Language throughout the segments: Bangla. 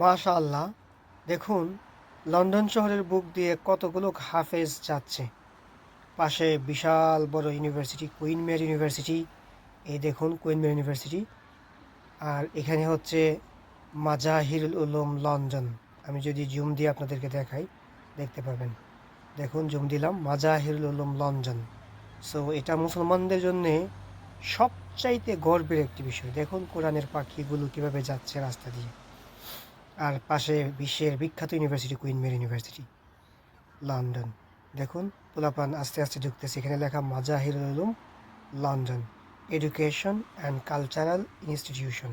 মাশা আল্লাহ দেখুন, লন্ডন শহরের বুক দিয়ে কতগুলো হাফেজ যাচ্ছে। পাশে বিশাল বড় ইউনিভার্সিটি, কুইন মেয়ার ইউনিভার্সিটি। এই দেখুন, কুইন মেয়ার ইউনিভার্সিটি। আর এখানে হচ্ছে মাজাহিরুল উলুম লন্ডন। আমি যদি জুম দিয়ে আপনাদেরকে দেখাই, দেখতে পাবেন। দেখুন, জুম দিলাম, মাজাহিরুল উলুম লন্ডন। সো, এটা মুসলমানদের জন্যে সবচাইতে গর্বের একটি বিষয়। দেখুন, কোরআনের পাখিগুলো কীভাবে যাচ্ছে রাস্তা দিয়ে। আর পাশে বিশ্বের বিখ্যাত university, Queen Mary university, London. দেখুন, পোলাপান আস্তে আস্তে ঢুকতেছে। এখানে লেখা Mazahirul Uloom, London. Education and cultural institution.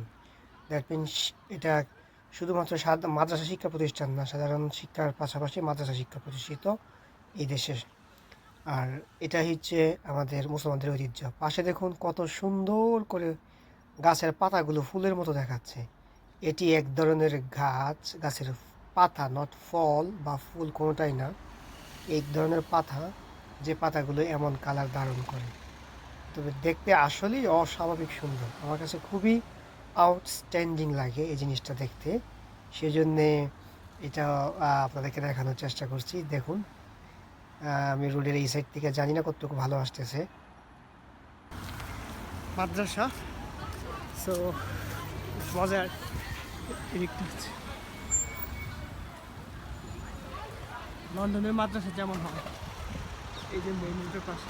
That means এটা শুধুমাত্র মাদ্রাসা শিক্ষা প্রতিষ্ঠান না, সাধারণ শিক্ষার পাশাপাশি মাদ্রাসা শিক্ষা প্রতিষ্ঠিত এই দেশের আর এটা হচ্ছে আমাদের মুসলমানদের ঐতিহ্য। পাশে দেখুন কত সুন্দর করে গাছের পাতাগুলো ফুলের মতো দেখাচ্ছে। এটি এক ধরনের গাছ, গাছের পাতা নট ফল বা ফুল কোনোটাই না। এক ধরনের পাতা, যে পাতাগুলো এমন কালার ধারণ করে। তবে দেখতে আসলেই অস্বাভাবিক সুন্দর। আমার কাছে খুবই আউটস্ট্যান্ডিং লাগে এই জিনিসটা দেখতে। সেজন্যে এটা আপনাদেরকে দেখানোর চেষ্টা করছি। দেখুন আমি রোডের এই সাইড থেকে জানি না কতটুকু ভালো আসতেছে। মাদ্রাসা? সো মজার। লন্ডনের মাদ্রাসা যেমন হয়। এই যে মেইন রোডের পাশে।